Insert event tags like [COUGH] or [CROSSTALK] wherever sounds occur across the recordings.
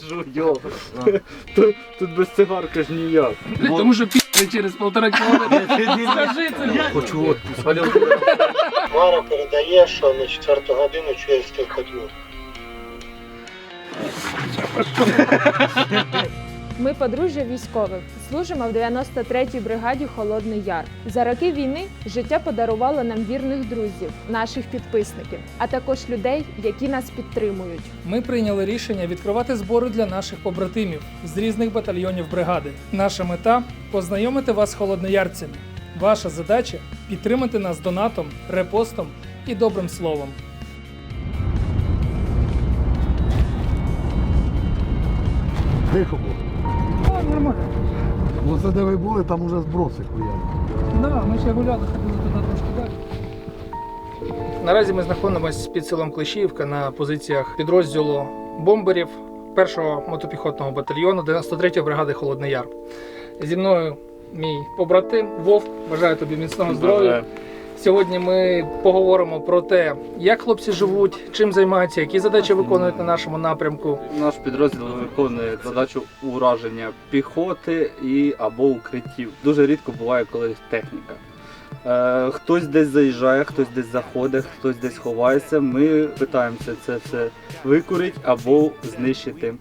сижу, йо. [LAUGHS] Тут, тут без цигарки ж ніяк. Тому що пі***ли через півтора кілометра. Скажи це. Хочу отпуск. Мара передає, що на четверту годину чує стрілкотню. Ми подружжя військових служимо в 93-й бригаді Холодний Яр. За роки війни життя подарувало нам вірних друзів, наших підписників, а також людей, які нас підтримують. Ми прийняли рішення відкривати збори для наших побратимів з різних батальйонів бригади. Наша мета познайомити вас з холодноярцями. Ваша задача підтримати нас донатом, репостом і добрим словом. О, нормально. Ну це де ви були, там уже зброси хуяли. Да, ми ще гуляли, ходили туди трошки далі. Наразі ми знаходимося під селом Клещіївка на позиціях підрозділу бомберів 1-го мотопіхотного батальйону 93-ї бригади Холодний Яр. Зі мною мій побратим Вовк. Бажаю тобі міцного здоров'я. Сьогодні ми поговоримо про те, як хлопці живуть, чим займаються, які задачі виконують на нашому напрямку. Наш підрозділ виконує задачу ураження піхоти і або укриттів. Дуже рідко буває, коли техніка. Е, хтось десь заїжджає, хтось десь заходить, хтось десь ховається. Ми питаємося це все викурити або знищити.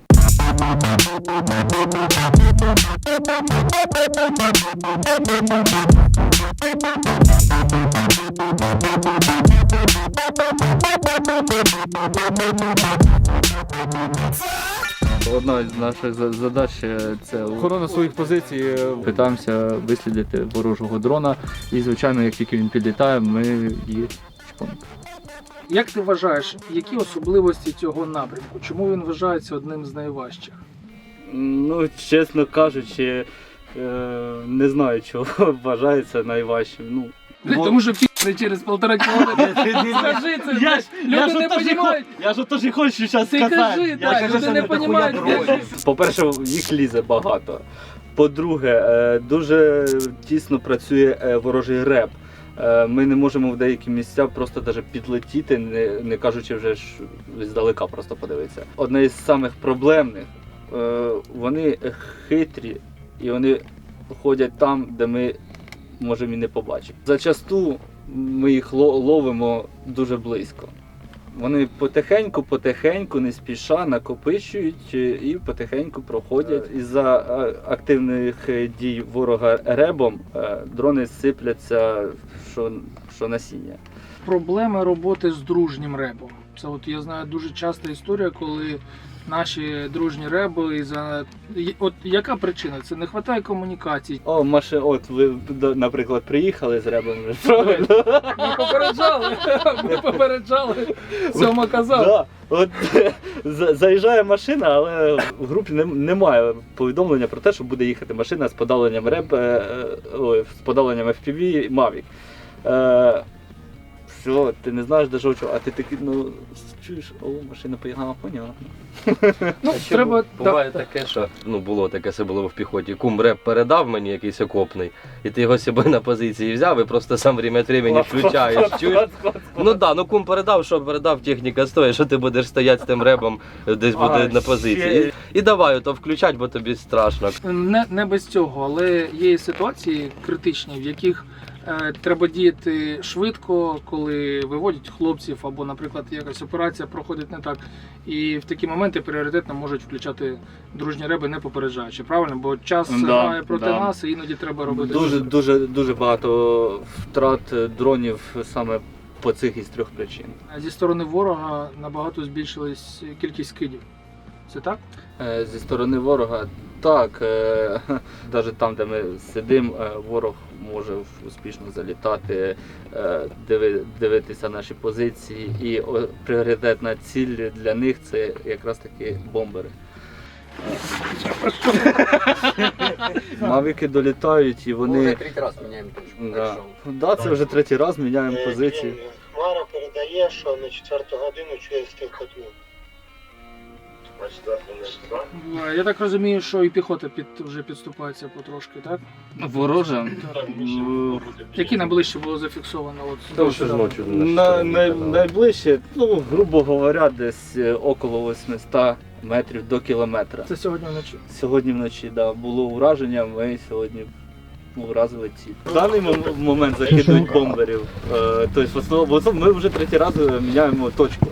Одна з наших задач е, це охорона своїх позицій. Питаємося вислідити ворожого дрона, і звичайно, як тільки він підлітає, ми її чпонимо. Як ти вважаєш, які особливості цього напрямку? Чому він вважається одним з найважчих? Ну, чесно кажучи, е, не знаю, чого [LAUGHS] вважається найважчим. Ну, бо- Тому що пі***ли через полтора [LAUGHS] кілометра. Скажи це, Я ж- люди я ж не отож і розуміють. Я ж отож і хочу зараз Ти сказати. кажи, Я так, кажу, люди що не понімають. дроні. По-перше, їх лізе багато. По-друге, е, дуже тісно працює е, ворожий реп. Е, Ми не можемо в деякі місця просто даже підлетіти, не, не кажучи вже ж здалека просто подивитися. Одне із самих проблемних, вони хитрі і вони ходять там, де ми можемо і не побачити. Зачасту ми їх ло- ловимо дуже близько. Вони потихеньку, потихеньку, не спіша накопичують е, і потихеньку проходять. Із-за е, активних е, дій ворога ребом е, дрони сипляться, що, що насіння. Проблеми роботи з дружнім ребом. Це от я знаю дуже часта історія, коли наші дружні реби за от яка причина? Це не вистачає комунікацій. О, маши, от ви, наприклад, приїхали з ребом правильно? Ми попереджали, ми попереджали. Сьома казав. Да. От за- заїжджає машина, але в групі нем- немає повідомлення про те, що буде їхати машина з подавленням реп, е, е, ой, з подавленням FPV Mavic. Е, все, ти не знаєш де жовчу, а ти такий, ну чуєш, о, машина поїхала, понятно. Ну, А ще треба бу- буває таке, що ну було таке, це було в піхоті. Кум реп передав мені якийсь окопний, і ти його себе на позиції взяв і просто сам время від времени включаєш. Чуєш? Ну да, ну кум передав, що передав, техніка стоїть, що ти будеш стояти з тим ребом, десь буде А, на ще- позиції. І, і давай ото включать, бо тобі страшно. Не, не без цього, але є і ситуації критичні, в яких е, треба діяти швидко, коли виводять хлопців, або, наприклад, якась операція проходить не так. І в такі моменти пріоритетно можуть включати дружні реби, не попереджаючи. Правильно? Бо час Да, грає проти да. нас, і іноді треба робити. Дуже, швидко. дуже, дуже багато втрат е, дронів саме по цих із трьох причин. Зі сторони ворога набагато збільшилась кількість скидів. Це так? Е, Зі сторони ворога, так, [LAUGHS] навіть там, де ми сидимо, е, ворог може успішно залітати, е, дивитися наші позиції. І пріоритетна ціль для них це якраз таки бомбери. [LAUGHS] Мавіки долітають і вони. Ми третій раз міняємо точку. Да. Да, це вже третій раз міняємо позиції. Е, Мара передає, що на четверту годину чує стрілкотню. Е, Я так розумію, що і піхота під, вже підступається потрошки, так? Ворожа. Які найближче було зафіксовано? От, Тому що ж ночі На, най, найближче, ну, грубо говоря, десь е, около 800 метрів до кілометра. Це сьогодні вночі. Сьогодні вночі да, було ураження, ми сьогодні уразили ціль. В даний мом- момент закидують бомберів. Тобто, в основному, ми вже третій раз міняємо точку.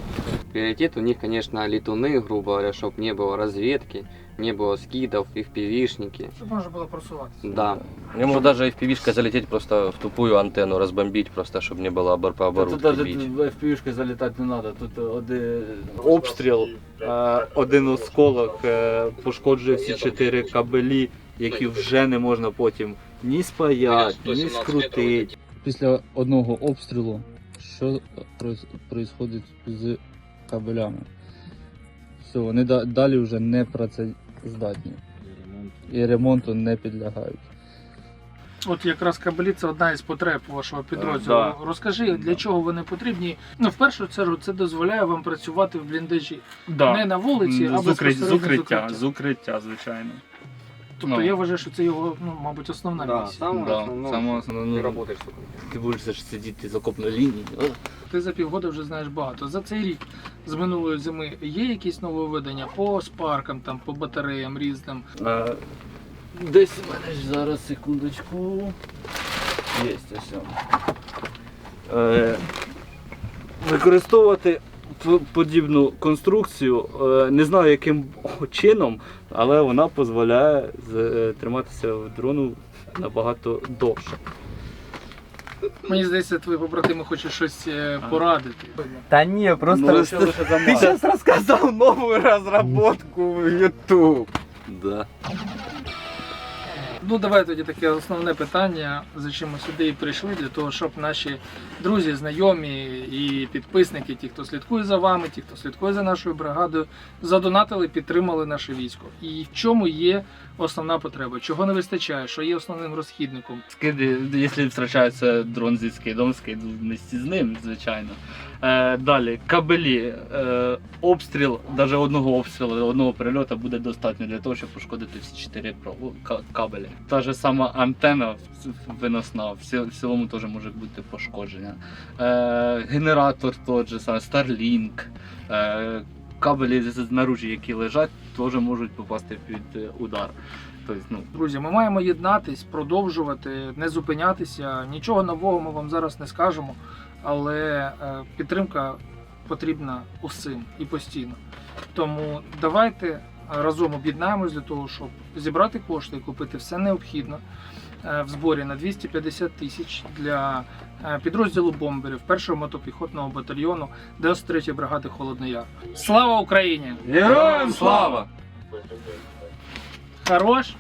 Приоритет у них, конечно, летуны, грубо говоря, чтобы не было разведки, не было скидов, их пивишники. Щоб можна було просуватися. Да. Йому навіть FPV-шка залетіть просто в тупую антенну, розбомбити, просто щоб не було обор по Тут оборудки навіть бить. в FPV залітати не треба. Тут один обстріл, е, один осколок е, пошкоджує всі чотири кабелі, які вже не можна потім ні спаяти, ні скрутити. Після одного обстрілу, що відбувається з кабелями? Все, вони далі вже не працездатні. І ремонту не підлягають. От якраз кабелі це одна із потреб вашого підрозділу. Да. Розкажи, для чого вони потрібні? Ну, в першу чергу, це дозволяє вам працювати в бліндажі. Да. Не на вулиці, а з, укриття, з укриття, з укриття, звичайно. Тобто Ну. я вважаю, що це його, ну, мабуть, основна Да, місія. Да, основное, саме основне, ты ну, работаешь с ти будеш ж сидіти з окопної лінії. О. Ти за півгода вже знаєш багато. За цей рік з минулої зими є якісь нововведення по спаркам, там, по батареям різним. Е, Десь у мене ж зараз секундочку. Є ось. Е, Використовувати подібну конструкцію, е, не знаю яким чином, але вона дозволяє е, триматися в дрону набагато довше. Мені здається, твої побратими хочуть щось е, порадити. Да не, просто Ну, це лише за ты мало. сейчас рассказал новую [LAUGHS] разработку в YouTube. Да. Ну, давай тоді таке основне питання, за чим ми сюди і прийшли, для того, щоб наші друзі, знайомі і підписники, ті, хто слідкує за вами, ті, хто слідкує за нашою бригадою, задонатили, підтримали наше військо. І в чому є основна потреба? Чого не вистачає? Що є основним розхідником? Скиди, якщо втрачається дрон зі скидом, скиду вместе з ним, звичайно. Е, далі, кабелі. Е, обстріл, навіть одного обстрілу, одного прильоту буде достатньо для того, щоб пошкодити всі чотири кабелі. Та ж сама антенна виносна, в цілому теж може бути пошкоджена. Е, генератор тот же Starlink. Кабелі з- знаружі, які лежать, теж можуть попасти під удар. Тобто, ну, Друзі, ми маємо єднатись, продовжувати, не зупинятися. Нічого нового ми вам зараз не скажемо, але е, підтримка потрібна усім і постійно. Тому давайте разом об'єднаємось для того, щоб зібрати кошти і купити все необхідне е, в зборі на 250 тисяч для е, підрозділу бомберів 1-го мотопіхотного батальйону 93-ї бригади Холодний Яр. Слава Україні! Героям слава! Хорош!